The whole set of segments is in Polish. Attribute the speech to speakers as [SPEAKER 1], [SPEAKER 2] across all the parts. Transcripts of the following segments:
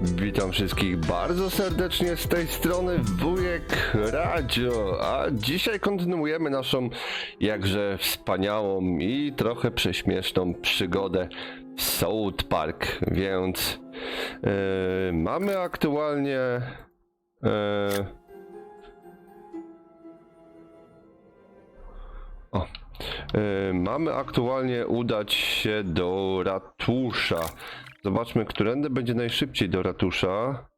[SPEAKER 1] Witam wszystkich bardzo serdecznie z tej strony Wujek Radio, a dzisiaj kontynuujemy naszą jakże wspaniałą i trochę prześmieszną przygodę w South Park, więc e, mamy aktualnie e, o, e, mamy aktualnie udać się do ratusza. Zobaczmy, którędy będzie najszybciej do ratusza.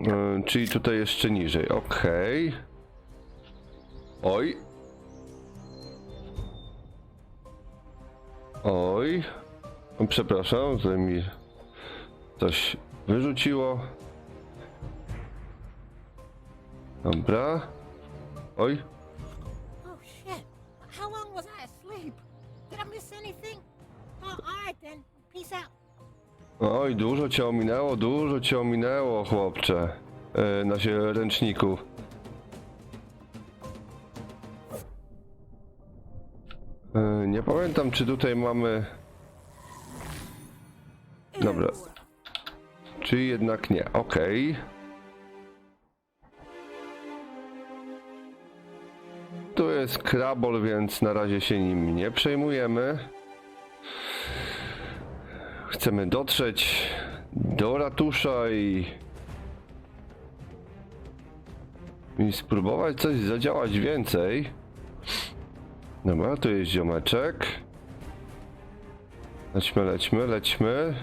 [SPEAKER 1] E, czyli tutaj jeszcze niżej. Okej. Oj. Oj. Przepraszam, tutaj mi coś wyrzuciło. Dobra. Oj. Oj, dużo cię ominęło, dużo cię ominęło, chłopcze. E, na się ręczniku. E, nie pamiętam, czy tutaj mamy... Dobra. Czy jednak nie, okej. Tu jest krabol, więc na razie się nim nie przejmujemy. Chcemy dotrzeć do ratusza i, i spróbować coś zadziałać więcej. Dobra, tu jest ziomeczek. Lećmy, lećmy, lećmy.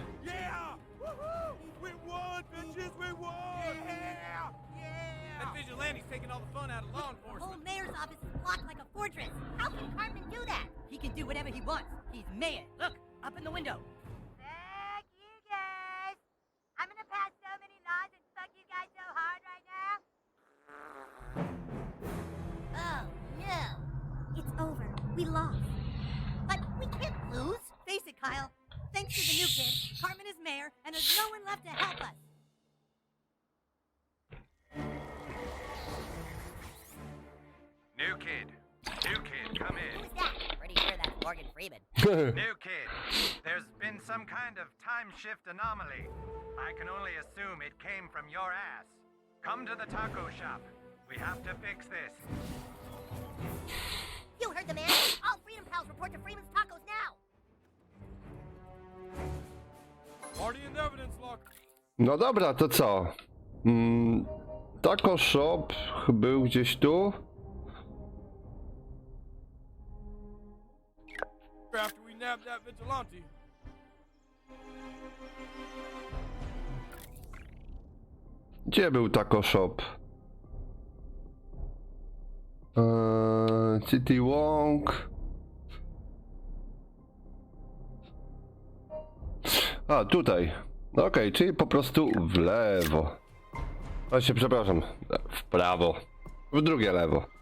[SPEAKER 2] Shift anomaly. I can only assume it came from your ass. Come to the taco shop. We have to fix this.
[SPEAKER 3] You heard the man. All Freedom Pals report to Freeman's Tacos now.
[SPEAKER 4] Party and evidence lock.
[SPEAKER 1] No dobra, to co? Mm, taco shop był gdzieś tu.
[SPEAKER 4] After we nab that vigilante.
[SPEAKER 1] Gdzie był taco shop? Eee, City Wong. A, tutaj. Okej, czyli po prostu w lewo. Właśnie, przepraszam. W prawo. W drugie lewo.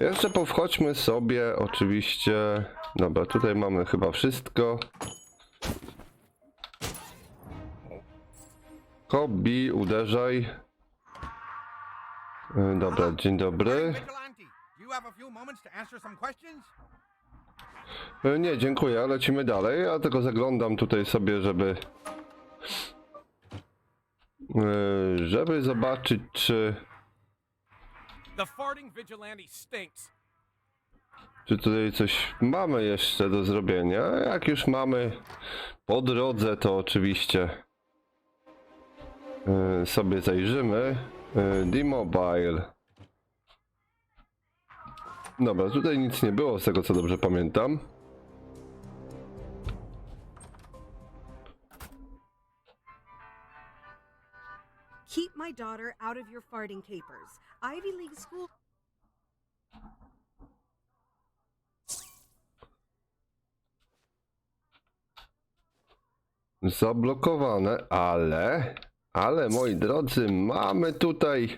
[SPEAKER 1] Jeszcze powchodźmy sobie oczywiście. Dobra, tutaj mamy chyba wszystko. Hobby, uderzaj. E, Dobra, dzień dobry. E, Nie, dziękuję, lecimy dalej. Ja tylko zaglądam tutaj sobie, żeby. e, Żeby zobaczyć, czy.
[SPEAKER 4] The farting vigilante stinks.
[SPEAKER 1] Czy tutaj coś mamy jeszcze do zrobienia? Jak już mamy po drodze, to oczywiście e, sobie zajrzymy. E, D-Mobile. Dobra, tutaj nic nie było z tego co dobrze pamiętam.
[SPEAKER 5] Keep my daughter out of your farting capers. Ivy League school.
[SPEAKER 1] Zablokowane, ale, ale moi drodzy, mamy tutaj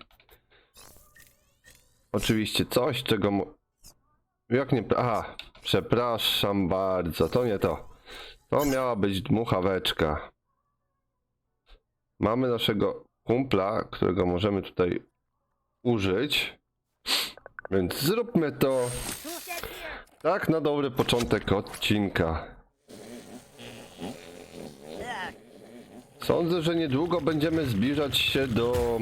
[SPEAKER 1] oczywiście coś, czego. mo- Jak nie. Aha, przepraszam bardzo, to nie to. To miała być dmuchaweczka. Mamy naszego kumpla, którego możemy tutaj użyć. Więc zróbmy to tak na dobry początek odcinka. Sądzę, że niedługo będziemy zbliżać się do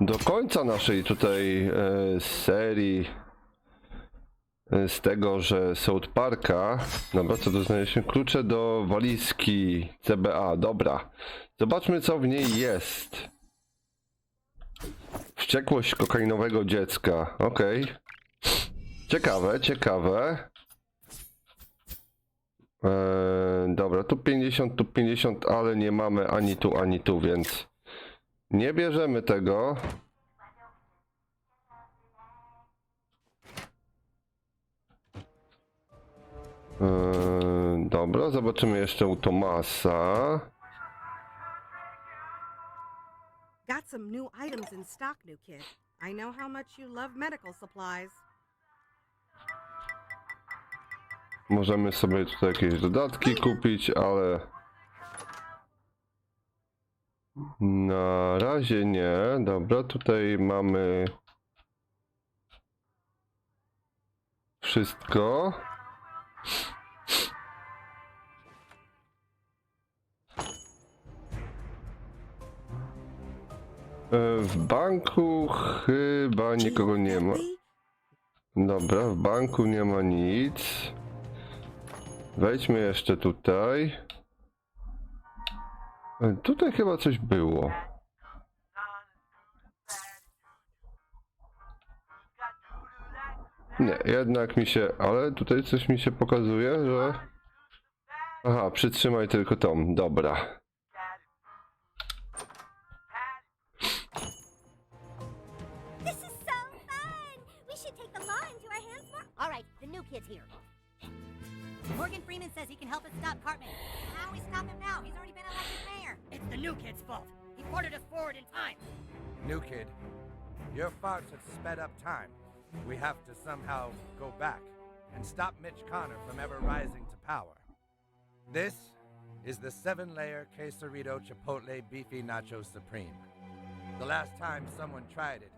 [SPEAKER 1] do końca naszej tutaj e, serii z tego, że South Parka. Dobra, co to znaleźliśmy? Klucze do walizki CBA. Dobra. Zobaczmy, co w niej jest. Wściekłość kokainowego dziecka. Okej. Ciekawe, ciekawe. Eee, dobra, tu 50, tu 50, ale nie mamy ani tu, ani tu, więc nie bierzemy tego. Eee, dobra, zobaczymy jeszcze u Tomasa.
[SPEAKER 5] Got some new items in stock, new kid. I know how much you love medical supplies.
[SPEAKER 1] Możemy sobie tutaj jakieś dodatki kupić, ale na razie nie. Dobra, tutaj mamy wszystko. E, W banku chyba nikogo nie ma. Dobra, w banku nie ma nic. Wejdźmy jeszcze tutaj. E, Tutaj chyba coś było. Nie, jednak mi się, ale tutaj coś mi się pokazuje, że... Aha, przytrzymaj tylko tą, dobra.
[SPEAKER 3] This is so fun. We should take the law into our hands more. All right, the new kid's here. Morgan Freeman says he can help us stop Cartman. How we stop him now? He's already been elected mayor. It's the new kid's fault. He ported us forward in time.
[SPEAKER 6] New kid, your farts have sped up time. We have to somehow go back and stop Mitch Connor from ever rising to power. This is the seven layer quesarito chipotle beefy nacho supreme. The last time someone tried it,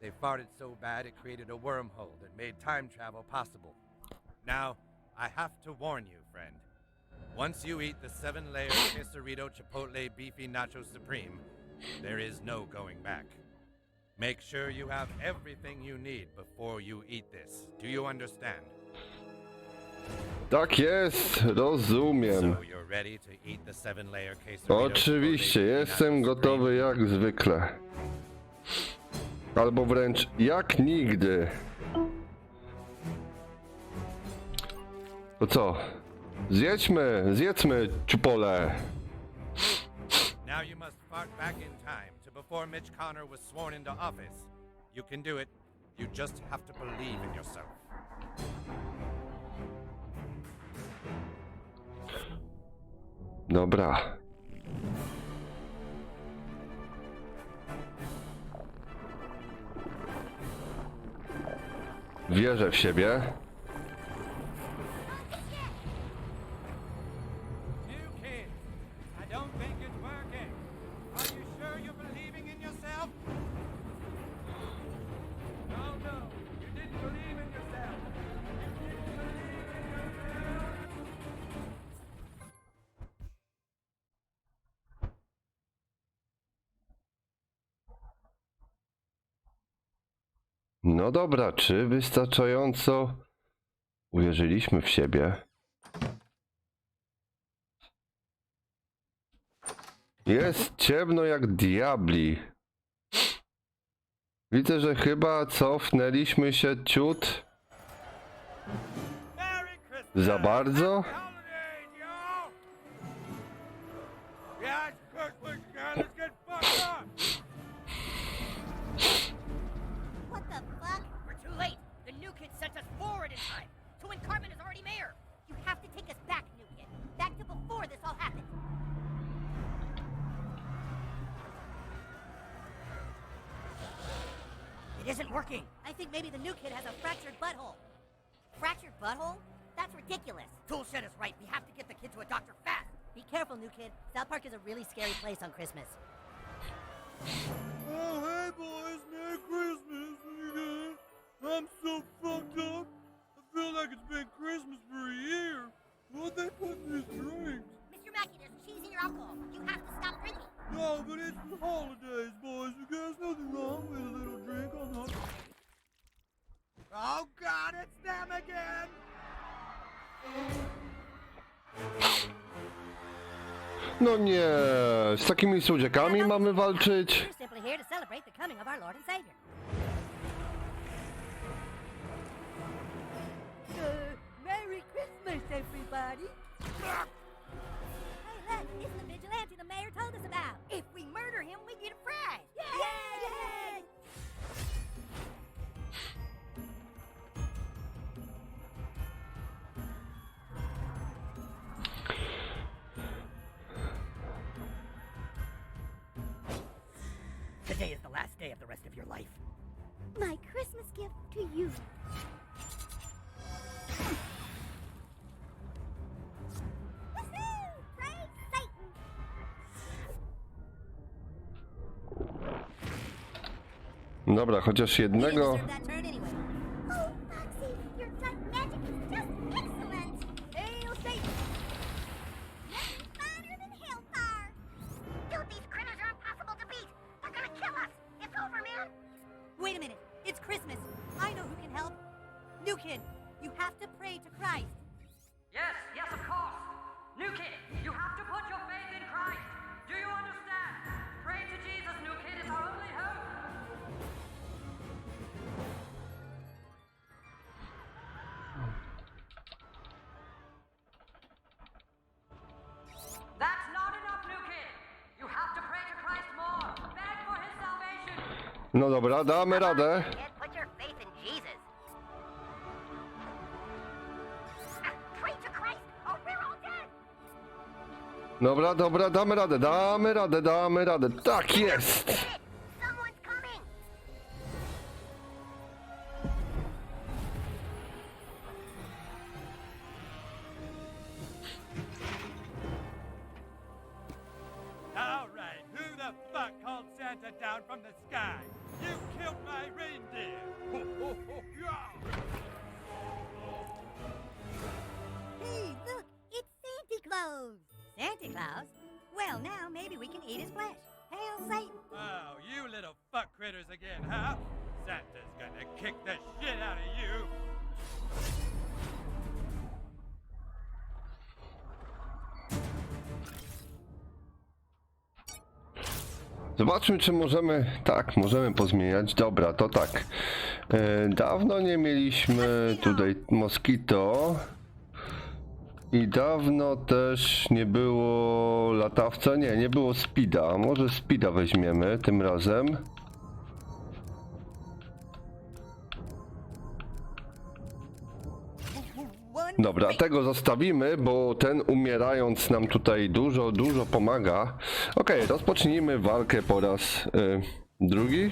[SPEAKER 6] they farted so bad it created a wormhole that made time travel possible. Now, I have to warn you, friend. Once you eat the seven layer quesarito chipotle beefy nacho supreme, there is no going back. Make sure you have everything you need before you eat this. Do you understand?
[SPEAKER 1] Tak jest, rozumiem.
[SPEAKER 6] So you're ready to eat the seven layer quesarito
[SPEAKER 1] Oczywiście, jestem gotowy jak zwykle. Albo wręcz jak nigdy. To co? Zjedźmy, zjedzmy czupole.
[SPEAKER 6] Now you must fart back in time before Mitch Connor was sworn into office. You can do it. You just have to believe in yourself.
[SPEAKER 1] Dobra. Wierzę w siebie.
[SPEAKER 4] No
[SPEAKER 1] dobra, czy wystarczająco uwierzyliśmy w siebie? Jest ciemno jak diabli. Widzę, że chyba cofnęliśmy się ciut za bardzo.
[SPEAKER 3] Already mayor. You have to take us back, new kid. Back to before this all happened. It isn't working. I think maybe the new kid has a fractured butthole. Fractured butthole? That's ridiculous. Toolshed is right. We have to get the kid to a doctor fast. Be careful, new kid. South Park is a really scary place on Christmas.
[SPEAKER 4] Oh, hey, boys. Merry Christmas. I'm so fucked up. Feel like it's been Christmas for a year. What they put in these drinks?
[SPEAKER 3] Mr. Mackey, there's cheese in your alcohol. You have to stop drinking.
[SPEAKER 4] No, but it's the holidays, boys. There's nothing wrong with a little drink on the...
[SPEAKER 6] Oh god, it's them again!
[SPEAKER 1] No nie, z takimi słodziakami mamy walczyć.
[SPEAKER 3] We're simply here to celebrate the coming of our Lord and Savior. Christmas, everybody! Hey, look, it's the vigilante the mayor told us about. If we murder him, we get a prize. Yay! Yay!
[SPEAKER 7] Today is the last day of the rest of your life.
[SPEAKER 3] My Christmas gift to you.
[SPEAKER 1] Dobra, chociaż jednego. No dobra, damy radę. Dobra, dobra, damy radę, damy radę, damy radę. Tak jest!
[SPEAKER 3] Well, now maybe we can eat his flesh. Hail Satan!
[SPEAKER 4] Oh, you little fuck critters again, huh? Santa's gonna kick the shit out of you.
[SPEAKER 1] Zobaczmy, czy możemy. Tak, możemy pozmieniać. Dobra, to tak. E, dawno nie mieliśmy tutaj Moskito. I dawno też nie było latawca. Nie, nie było Spida. Może Spida weźmiemy tym razem. Dobra, tego zostawimy, bo ten umierając nam tutaj dużo, dużo pomaga. Okej, rozpocznijmy walkę po raz e, drugi.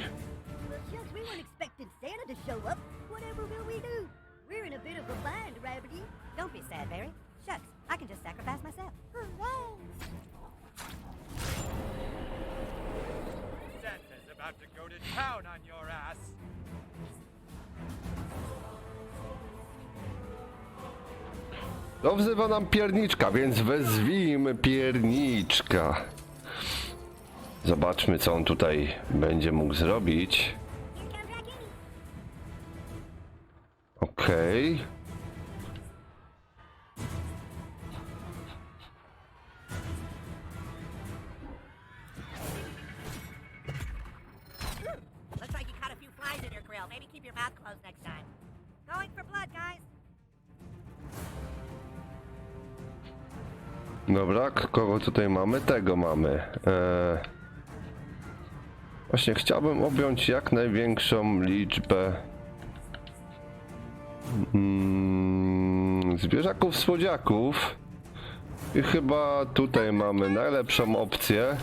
[SPEAKER 3] Don't be sad, Barry. I can just sacrifice myself. Hooray!
[SPEAKER 4] Santa's about to go to town on your ass.
[SPEAKER 1] No wzywa nam pierniczka, więc wezwijmy pierniczka. Zobaczmy, co on tutaj będzie mógł zrobić. Okej.
[SPEAKER 3] Looks
[SPEAKER 1] Dobra, kogo tutaj mamy? Tego mamy. Eee, właśnie chciałbym objąć jak największą liczbę mm, zwierzaków słodziaków. I chyba tutaj mamy najlepszą opcję.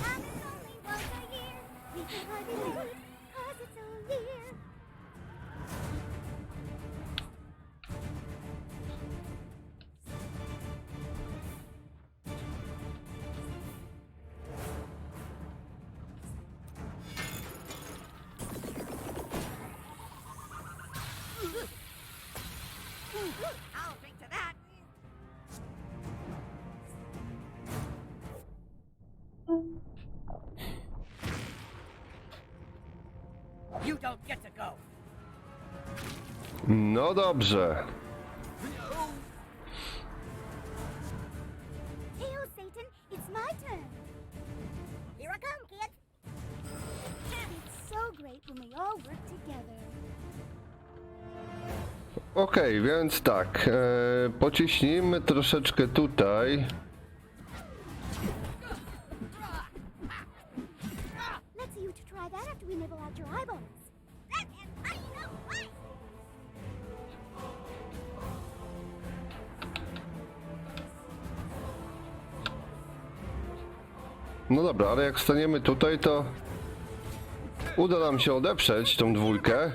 [SPEAKER 1] No dobrze.
[SPEAKER 3] Hail, Satan! It's my turn!
[SPEAKER 8] Here I come, kid.
[SPEAKER 3] It's so great when we all work together.
[SPEAKER 1] Okej, więc tak. E, pociśnijmy troszeczkę tutaj. No dobra, ale jak staniemy tutaj, to uda nam się odeprzeć tą dwójkę,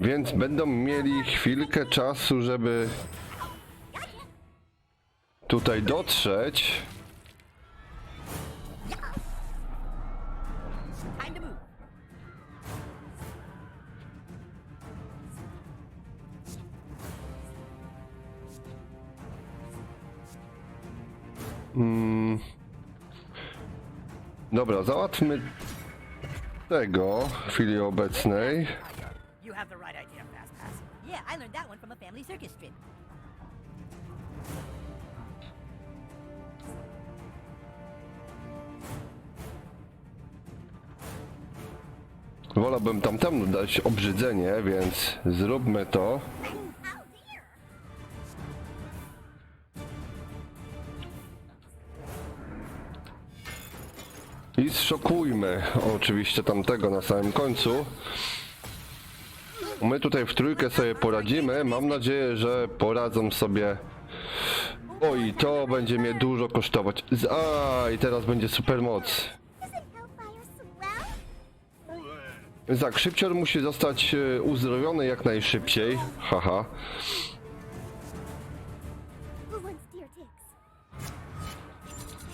[SPEAKER 1] więc będą mieli chwilkę czasu, żeby tutaj dotrzeć.
[SPEAKER 7] Time to move.
[SPEAKER 1] Mm. Dobra, załatwmy tego w chwili obecnej.
[SPEAKER 7] You have the right idea, Fast Pass.
[SPEAKER 8] Yeah, I learned that one from a family circus trip.
[SPEAKER 1] Wolałbym tamtemu dać obrzydzenie, więc zróbmy to. I zszokujmy oczywiście tamtego na samym końcu. My tutaj w trójkę sobie poradzimy. Mam nadzieję, że poradzą sobie. Oj, to będzie mnie dużo kosztować. A, i teraz będzie super moc. Tak, szybcior musi zostać e, uzdrowiony jak najszybciej. Haha.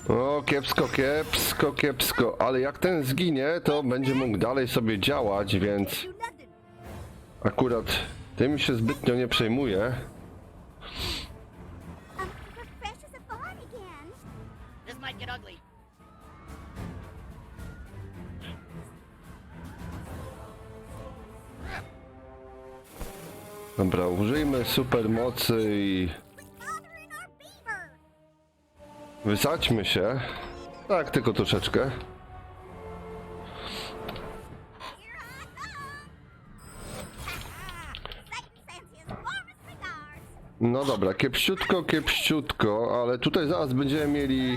[SPEAKER 1] O, kiepsko, kiepsko, kiepsko. Ale jak ten zginie, to będzie mógł dalej sobie działać, więc akurat tym się zbytnio nie przejmuję.
[SPEAKER 3] Um, refresh as a
[SPEAKER 1] wysadźmy się. Tak, tylko troszeczkę. No dobra, kiepściutko, kiepściutko, ale tutaj zaraz będziemy mieli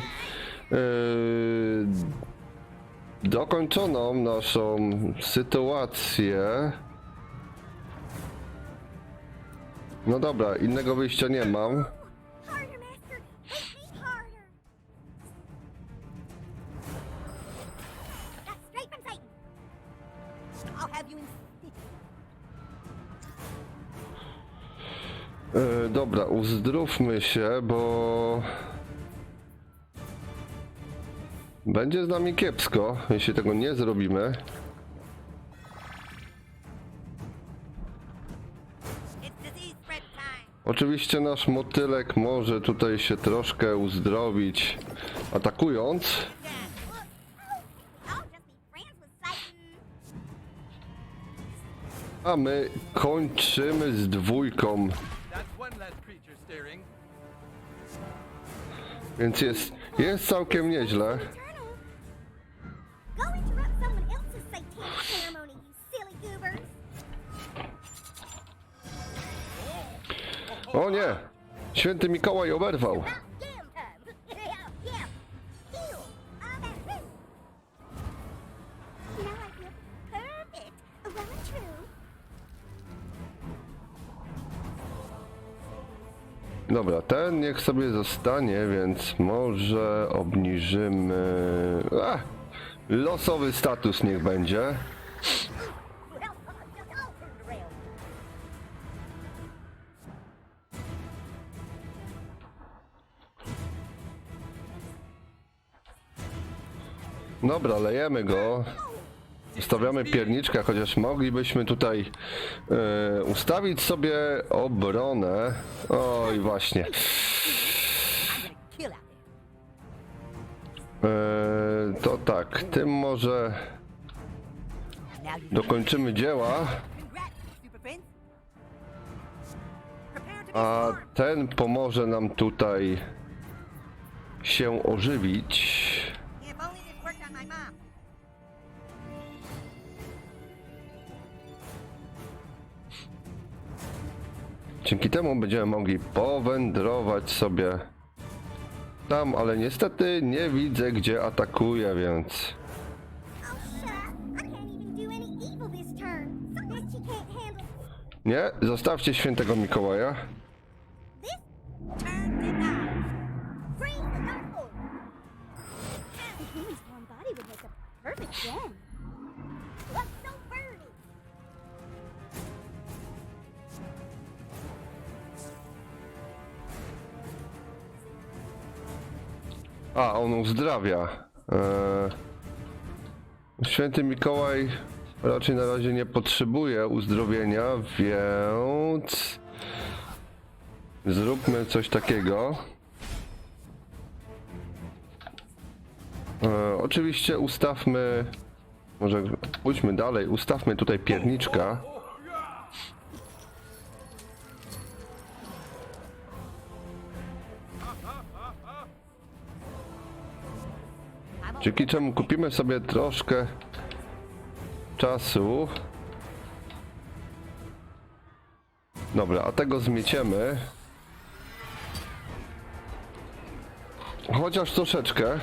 [SPEAKER 1] yy, dokończoną naszą sytuację. No dobra, innego wyjścia nie mam. Yy, dobra, uzdrówmy się, bo będzie z nami kiepsko, jeśli tego nie zrobimy. Oczywiście nasz motylek może tutaj się troszkę uzdrowić atakując. A my kończymy z dwójką, więc jest, jest całkiem nieźle. O nie! Święty Mikołaj oberwał. Dobra, ten niech sobie zostanie, więc może obniżymy... Losowy status niech będzie. Dobra, lejemy go. Ustawiamy pierniczkę, chociaż moglibyśmy tutaj e, ustawić sobie obronę. Oj, właśnie. E, to tak, tym może dokończymy dzieła, a ten pomoże nam tutaj się ożywić. Dzięki temu będziemy mogli powędrować sobie tam, ale niestety nie widzę gdzie atakuje, więc
[SPEAKER 3] Oh, shut up. I can't even A,
[SPEAKER 1] on uzdrawia. Eee, Święty Mikołaj raczej na razie nie potrzebuje uzdrowienia, więc zróbmy coś takiego. Eee, oczywiście ustawmy, może pójdźmy dalej, ustawmy tutaj pierniczka. Dzięki czemu kupimy sobie troszkę czasu. Dobra, a tego zmieciemy. Chociaż troszeczkę.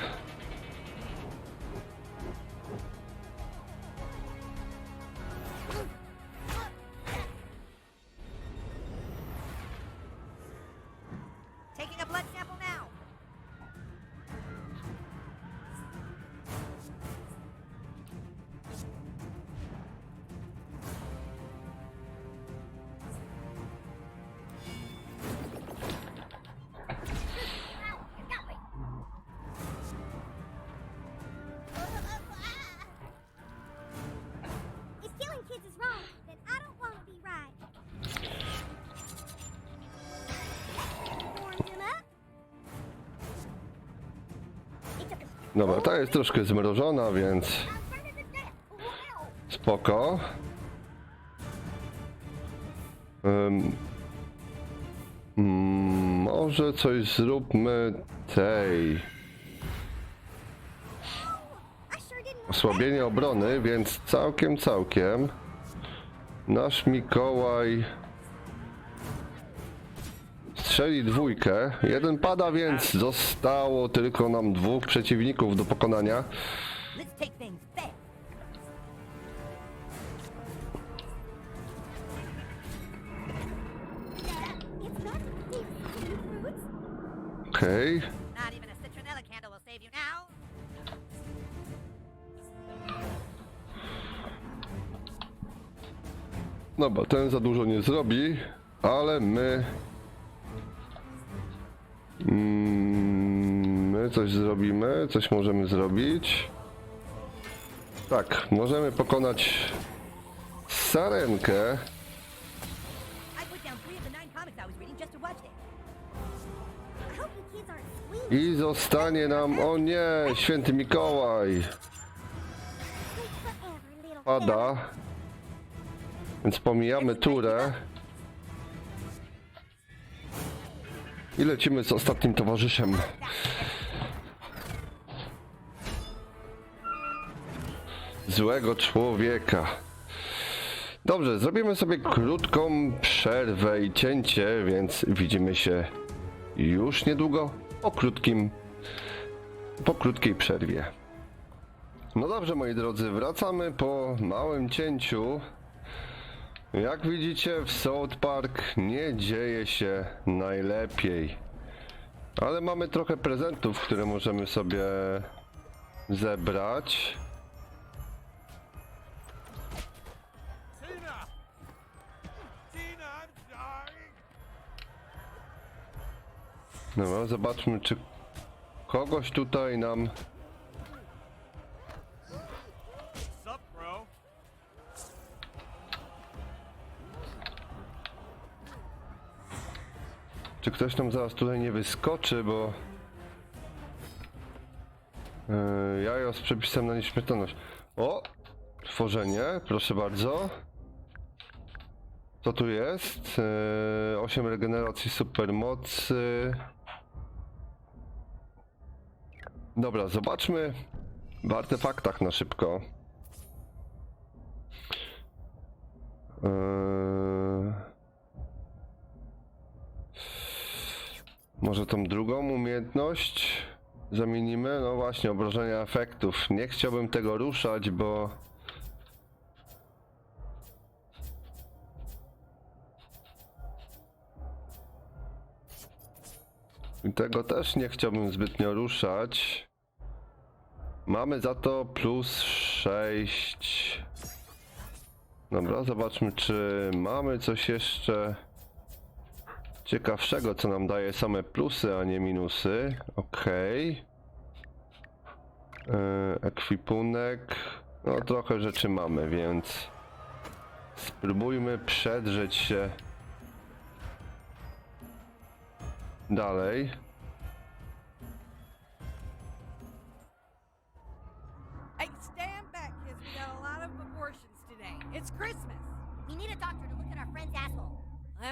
[SPEAKER 1] Dobra, ta jest troszkę zmrożona, więc spoko. Mm, może coś zróbmy tej. Osłabienie obrony, więc całkiem, całkiem. Nasz Mikołaj strzeli dwójkę. Jeden pada, więc zostało tylko nam dwóch przeciwników do pokonania. Okej.
[SPEAKER 3] Now.
[SPEAKER 1] No bo ten za dużo nie zrobi, ale my... Mm, My coś zrobimy, coś możemy zrobić. Tak, możemy pokonać Sarenkę.
[SPEAKER 7] I put down three of the nine comics I was reading just to watch them.
[SPEAKER 3] I hope you kids aren't squeamish.
[SPEAKER 1] I zostanie nam, o nie, święty Mikołaj
[SPEAKER 3] Wait forever, little
[SPEAKER 1] pada. Więc pomijamy turę. I lecimy z ostatnim towarzyszem. Złego człowieka. Dobrze, zrobimy sobie krótką przerwę i cięcie, więc widzimy się już niedługo po krótkim po krótkiej przerwie. No dobrze, moi drodzy, wracamy po małym cięciu. Jak widzicie, w South Park nie dzieje się najlepiej. Ale mamy trochę prezentów, które możemy sobie zebrać. No, zobaczmy, czy kogoś tutaj nam Czy ktoś nam zaraz tutaj nie wyskoczy, bo... Yy, jajo z przepisem na nieśmiertelność. O! Tworzenie, proszę bardzo. Co tu jest? Yy, 8 regeneracji supermocy. Dobra, zobaczmy w artefaktach na szybko. Yy... Może tą drugą umiejętność zamienimy? No właśnie, obrażenia efektów. Nie chciałbym tego ruszać, bo... I tego też nie chciałbym zbytnio ruszać. Mamy za to plus 6. Dobra, zobaczmy, czy mamy coś jeszcze ciekawszego, co nam daje same plusy, a nie minusy. Okej. Yy, ekwipunek. No, trochę rzeczy mamy, więc spróbujmy przedrzeć się dalej.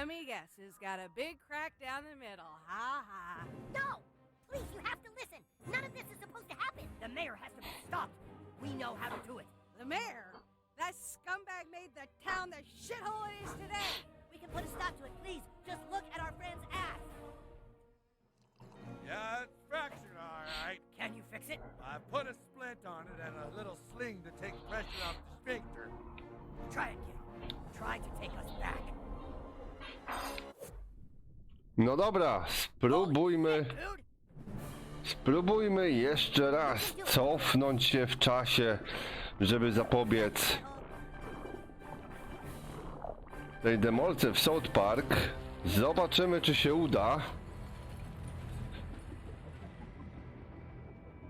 [SPEAKER 5] Let me guess. It's got a big crack down the middle. Ha ha.
[SPEAKER 3] No! Please, you have to listen. None of this is supposed to happen.
[SPEAKER 7] The mayor has to be stopped. We know how to do it.
[SPEAKER 5] The mayor. That scumbag made the town the shithole it is today.
[SPEAKER 3] We can put a stop to it. Please, just look at our friend's ass.
[SPEAKER 6] Yeah, it's fractured, all right.
[SPEAKER 7] Can you fix it?
[SPEAKER 6] I put a splint on it and a little sling to take pressure off the sphincter.
[SPEAKER 7] Try it, kid. Try to take us back.
[SPEAKER 1] No dobra, spróbujmy. Spróbujmy jeszcze raz cofnąć się w czasie, żeby zapobiec tej demolce w South Park. Zobaczymy, czy się uda.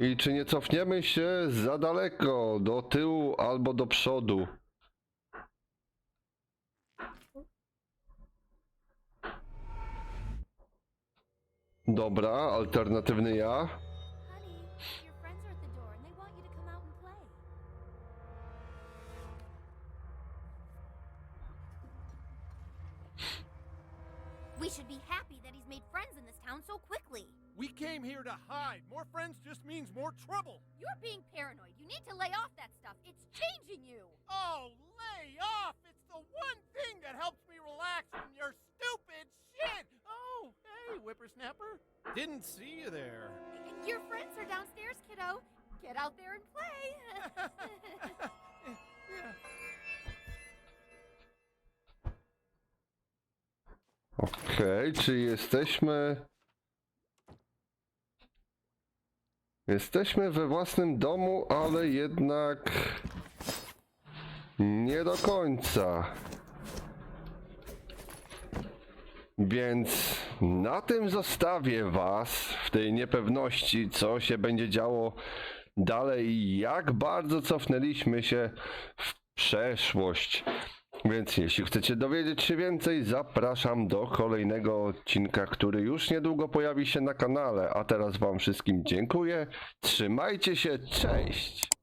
[SPEAKER 1] I czy nie cofniemy się za daleko, do tyłu albo do przodu.
[SPEAKER 3] Out and play. We should be happy that he's made friends in this town so quickly.
[SPEAKER 4] We came here to hide. More friends just means more trouble.
[SPEAKER 3] You're being paranoid. You need to lay off that stuff. It's changing you.
[SPEAKER 4] Oh, lay off! It's the one thing that helps me relax from your stupid shit! Hey, whippersnapper. Didn't see you there.
[SPEAKER 3] Your friends are downstairs, kiddo. Get out there and play.
[SPEAKER 1] Okej, czy jesteśmy. Jesteśmy we własnym domu, ale jednak. Nie do końca. Więc na tym zostawię Was w tej niepewności, co się będzie działo dalej jak bardzo cofnęliśmy się w przeszłość. Więc jeśli chcecie dowiedzieć się więcej, zapraszam do kolejnego odcinka, który już niedługo pojawi się na kanale. A teraz Wam wszystkim dziękuję. Trzymajcie się, cześć!